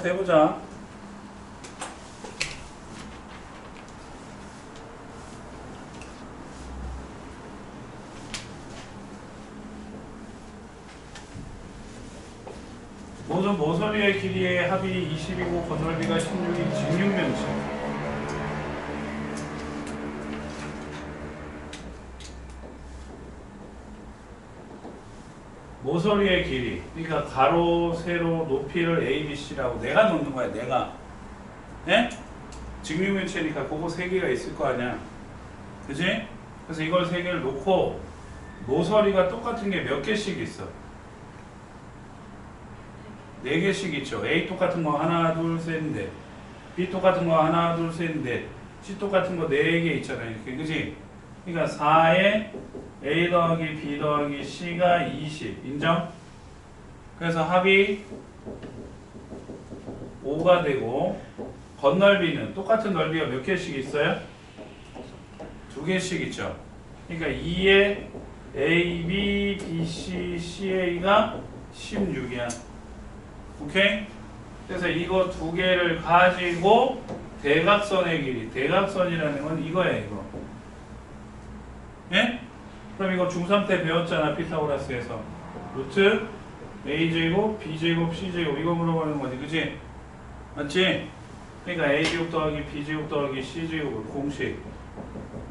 이거부터 해보자. 모든 모서리의 길이의 합이 20이고 건널비가 16인 직육면체. 모서리의 길이, 그러니까 가로, 세로, 높이를 A, B, C라고 내가 놓는 거야, 내가. 예? 직육면체니까 그거 세 개가 있을 거 아니야. 그지? 그래서 이걸 세 개를 놓고 모서리가 똑같은 게 몇 개씩 있어? 네 개씩 있죠. A 똑같은 거 하나, 둘, 셋, 넷. B 똑같은 거 하나, 둘, 셋, 넷. C 똑같은 거 네 개 있잖아요. 그지? 그러니까 4에 A 더하기 B 더하기 C가 20. 인정? 그래서 합이 5가 되고 건널비는 똑같은 넓이가 몇 개씩 있어요? 두 개씩 있죠. 그러니까 2에 A, B, B, C, CA가 16이야. 오케이? 그래서 이거 두 개를 가지고 대각선의 길이, 대각선이라는 건 이거야, 이거. 예? 그럼 이거 중3 때 배웠잖아, 피타고라스에서. 루트 A제곱, B제곱, C제곱 이거 물어보는 거지, 그지? 맞지? 그러니까 A제곱 더하기 B제곱 더하기 C제곱을 공식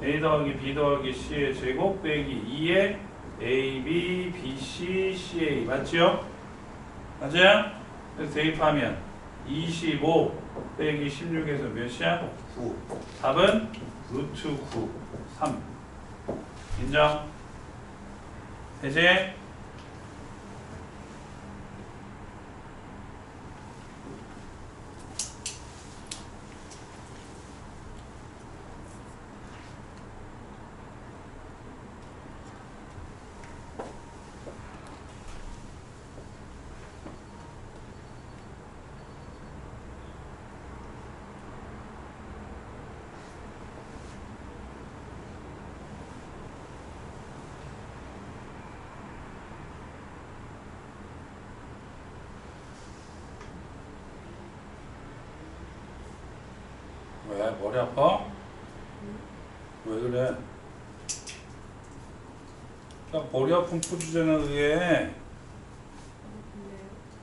A 더하기 B 더하기 C의 제곱 빼기 2의 A, B, B, C, CA 맞죠? 맞아요? 그래서 대입하면 25 빼기 16에서 몇이야? 9 답은 루트 9 3 인정? 이제 왜 머리 아파? 왜 그래? 야 머리 아픈 포즈잖아 그게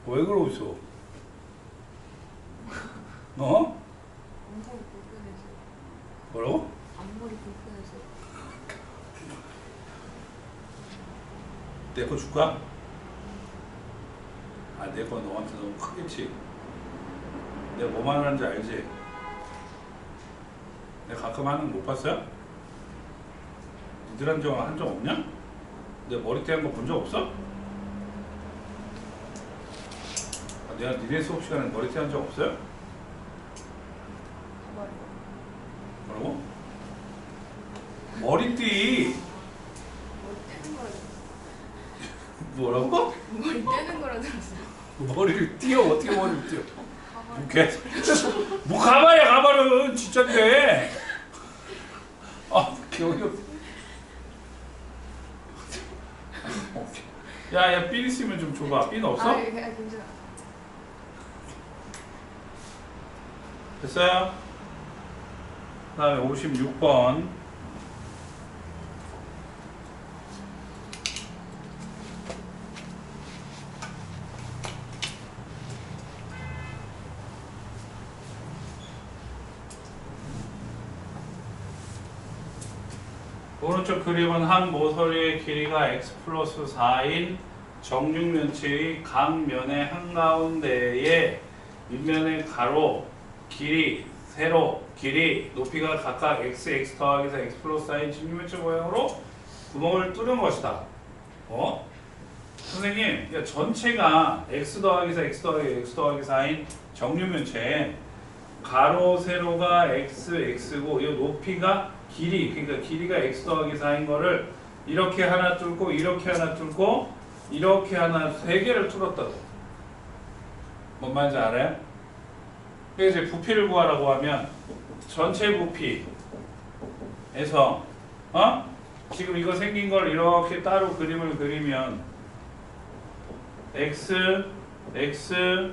왜 그러고 있어? 어? 앞머리 불편해서 뭐라고? 앞머리 불편해서 내 거 줄까? 아 내 거 너한테 너무 크겠지? 내가 뭐만 하는지 알지? 내가 가끔 하는 거 못 봤어요? 니들 한적 한 적 없냐? 내가 머리띠 한 거 본 적 없어? 아, 내가 니네 수업 시간에 머리띠 한 적 없어요? 뭐라고? 머리띠 뭐라고? 머리 떼는 거라 들었어 머리를 띄어 어떻게 머리를 띄어? 오케이. 뭐 가발이야 가발은 진짜인데. 아 기억이 없. 야야 삘 있으면 좀 줘봐. 삘 없어? 아, 예, 괜찮아 됐어요? 그 다음에 56번. 오른쪽 그림은 한 모서리의 길이가 x 플러스 4인 정육면체의 각 면의 한가운데에 밑면의 가로, 길이, 세로, 길이, 높이가 각각 x, x 더하기 4, x 플러스 4인 정육면체 모양으로 구멍을 뚫은 것이다. 어? 선생님, 전체가 x 더하기 4, x 더하기 x 더하기 4인 정육면체 가로, 세로가 x, x고 이 높이가 길이, 그러니까 길이가 x 더하기 4인 거를 이렇게 하나 뚫고 이렇게 하나 뚫고 이렇게 하나 세 개를 뚫었다고. 뭔 말인지 알아요? 그래서 이제 부피를 구하라고 하면 전체 부피에서 어? 지금 이거 생긴 걸 이렇게 따로 그림을 그리면 x, x,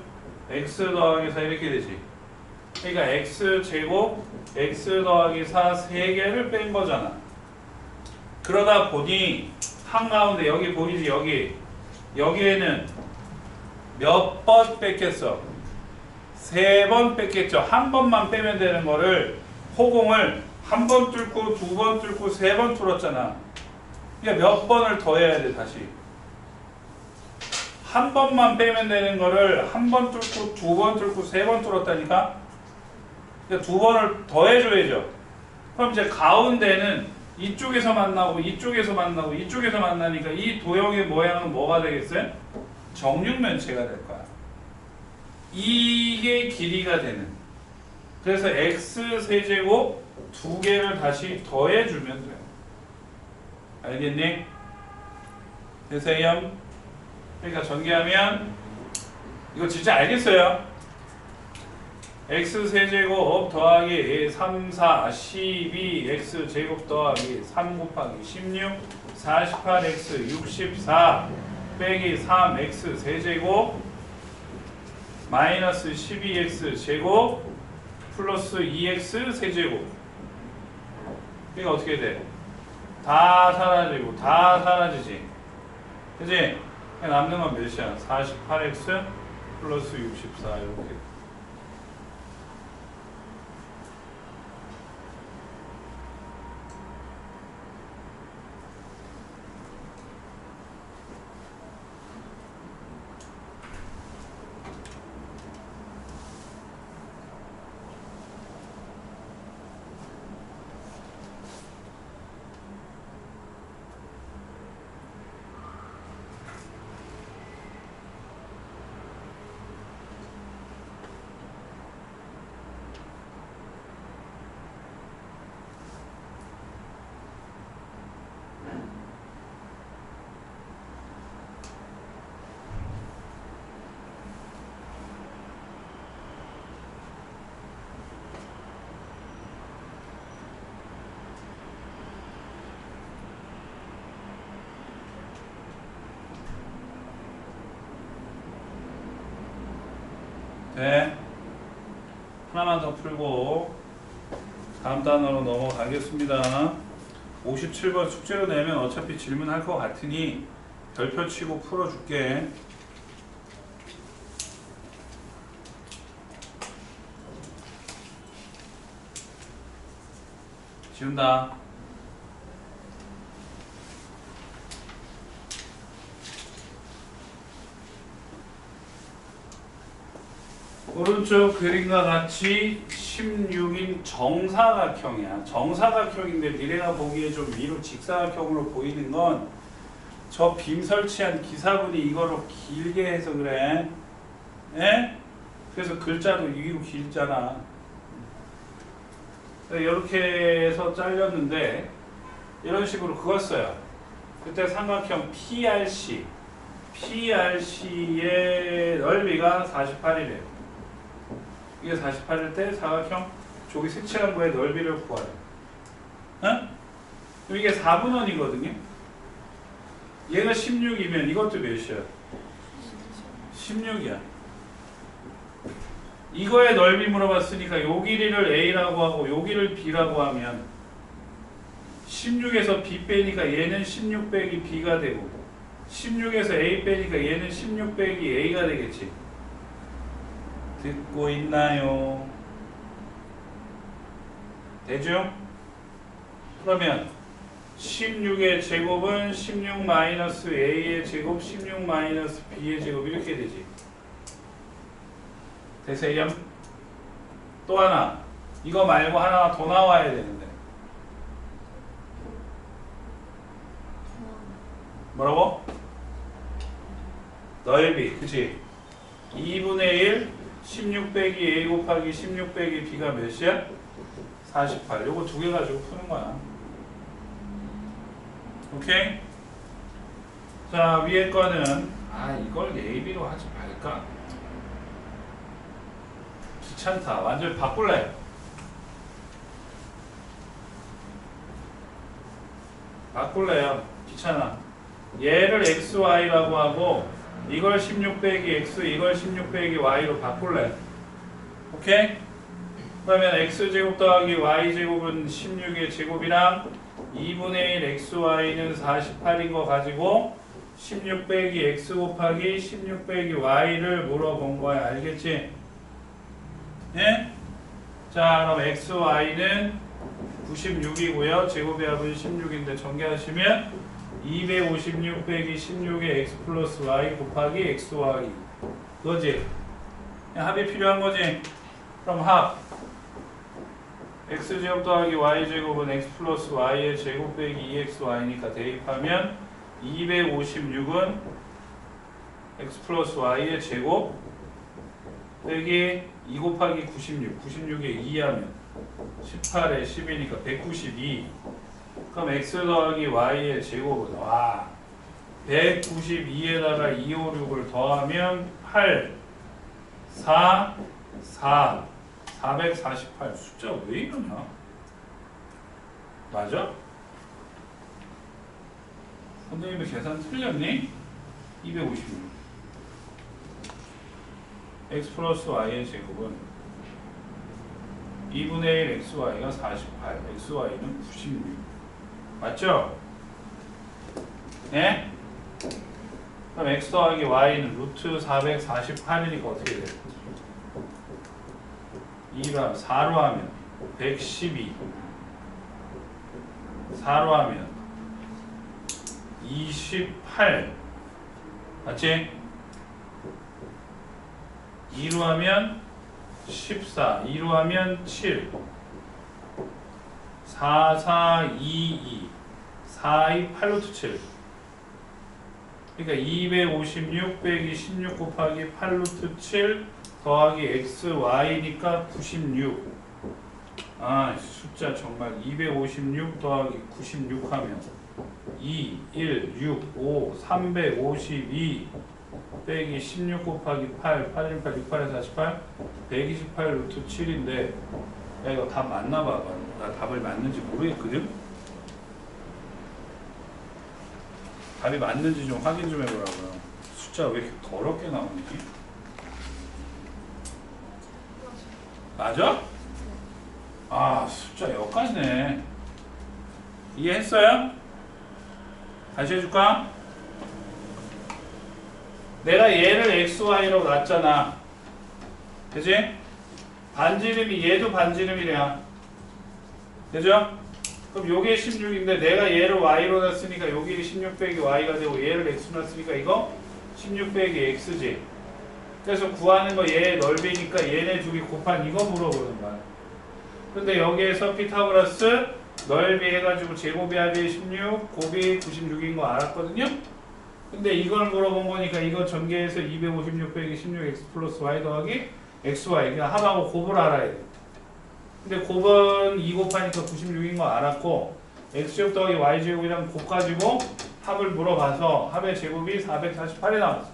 x 더하기 4 이렇게 되지. 그러니까 x 제곱 x 더하기 4 3개를 뺀 거잖아. 그러다 보니 한가운데 여기 보이지 여기 여기에는 몇 번 뺐겠어? 세 번 뺐겠죠. 한 번만 빼면 되는 거를 호공을 한 번 뚫고 두 번 뚫고 세 번 뚫었잖아. 그러니까 몇 번을 더 해야 돼 다시. 한 번만 빼면 되는 거를 한 번 뚫고 두 번 뚫고 세 번 뚫었다니까. 그러니까 두 번을 더 해줘야죠. 그럼 이제 가운데는 이쪽에서 만나고 이쪽에서 만나고 이쪽에서 만나니까 이 도형의 모양은 뭐가 되겠어요? 정육면체가 될 거야. 이게 길이가 되는. 그래서 x 세제곱 두 개를 다시 더해주면 돼요. 알겠니? 되세요? 그러니까 전개하면 이거 진짜 알겠어요? X 세제곱 더하기 3, 4, 12 x 제곱 더하기 3 곱하기 16 48x 64 빼기 3x 세제곱 마이너스 12x 제곱 플러스 2x 세제곱 이게 어떻게 돼? 다 사라지고 다 사라지지 그지? 남는 건 몇이야? 48x 플러스 64 이렇게 네. 하나만 더 풀고 다음 단어로 넘어가겠습니다. 57번 숙제로 내면 어차피 질문할 것 같으니 별표 치고 풀어줄게. 지운다. 오른쪽 그림과 같이 16인 정사각형이야. 정사각형인데 니네가 보기에 좀 위로 직사각형으로 보이는 건 저 빔 설치한 기사분이 이거로 길게 해서 그래. 에? 그래서 글자도 위로 길잖아. 이렇게 해서 잘렸는데 이런 식으로 그었어요. 그때 삼각형 PRC PRC의 넓이가 48이래요. 이게 48일 때 사각형 조기 색칠한 거의 넓이를 구하래. 어? 그럼 이게 4분원이거든요. 얘가 16이면 이것도 몇이야? 16이야. 이거의 넓이 물어봤으니까 요 길이를 A라고 하고 요 길이를 B라고 하면 16에서 B 빼니까 얘는 16 빼기 B가 되고 16에서 A 빼니까 얘는 16 빼기 A가 되겠지. 듣고 있나요? 되죠? 그러면 16의 제곱은 16 마이너스 A의 제곱, 16 마이너스 B의 제곱 이렇게 되지. 되세요? 또 하나. 이거 말고 하나 더 나와야 되는데. 뭐라고? 넓이, 그치? 2분의 1, 16 빼기 A 곱하기 16 빼기 B가 몇이야? 48. 요거 두 개 가지고 푸는 거야. 오케이? 자, 위에 거는, 아, 이걸 A, B로 하지 말까? 귀찮다. 완전 바꿀래. 바꿀래요. 귀찮아. 얘를 XY라고 하고 이걸 16 빼기 x 이걸 16 빼기 y로 바꿀래 오케이? 그러면 x제곱 더하기 y제곱은 16의 제곱이랑 2분의 1 xy는 48인 거 가지고 16 빼기 x 곱하기 16 빼기 y를 물어본 거야 알겠지? 예? 자 그럼 xy는 96이고요 제곱의 합은 16인데 전개하시면 256 빼기 16의 x 플러스 y 곱하기 xy 그거지? 합이 필요한 거지? 그럼 합 x제곱 더하기 y제곱은 x 플러스 y의 제곱 빼기 2xy니까 대입하면 256은 x 플러스 y의 제곱 빼기 2 곱하기 96 96에 2하면 18에 10이니까 192 그럼 x 더하기 y의 제곱은 와 192에다가 2, 5, 6을 더하면 8 4 4 448 숫자 왜 이러냐? 맞아? 선생님의 계산 틀렸니? 256 x 플러스 y의 제곱은 2분의 1 xy가 48 xy는 96 맞죠? 네? 그럼 x 더하기 y는 루트 448이니까 어떻게 돼요? 2가 4로 하면 112 4로 하면 28 맞지? 2로 하면 14 2로 하면 7 4 4 2 2 4 2 8루트 7 그러니까 256 빼기 16 곱하기 8루트 7 더하기 xy니까 96. 아 숫자 정말 256 더하기 96 하면 2, 1, 6, 5, 352 빼기 16 곱하기 8, 8, 1, 8, 6, 8에 48, 128 루트 7인데 야 이거 답 맞나 봐봐. 나 답을 맞는지 모르겠거든? 답이 맞는지 좀 확인 좀 해보라고요. 숫자 왜 이렇게 더럽게 나오니? 맞아? 아 숫자 여기까지네 이해했어요? 다시 해줄까? 내가 얘를 XY라고 놨잖아 그지? 반지름이 얘도 반지름이래야 그죠? 그럼 요게 16인데 내가 얘를 Y로 놨으니까 여기 16 빼기 Y가 되고 얘를 X로 놨으니까 이거 16 빼기 X지 그래서 구하는 거 얘의 넓이니까 얘네 둘이 곱한 이거 물어보는 거야. 근데 여기에서 피타고라스 넓이 해가지고 제곱이 합이 16, 곱이 96인 거 알았거든요? 근데 이걸 물어본 거니까 이거 전개해서 256 빼기 16x 플러스 y 더하기 xy 그냥 합하고 곱을 알아야 돼. 근데 곱은 2 곱하니까 96인 거 알았고 x제곱 더하기 y제곱이랑 곱 가지고 합을 물어봐서 합의 제곱이 448이 나왔어.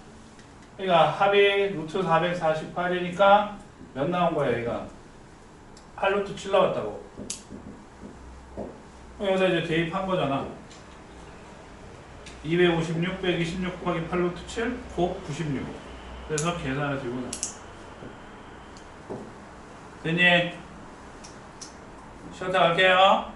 그러니까 합이 루트 448이니까 몇 나온 거야 얘가? 8루트 7 나왔다고. 여기다 이제 대입한 거잖아. 256 빼기 16 곱하기 8루트 7 곱 96 그래서 들고 나 됐니? 쉬었다 갈게요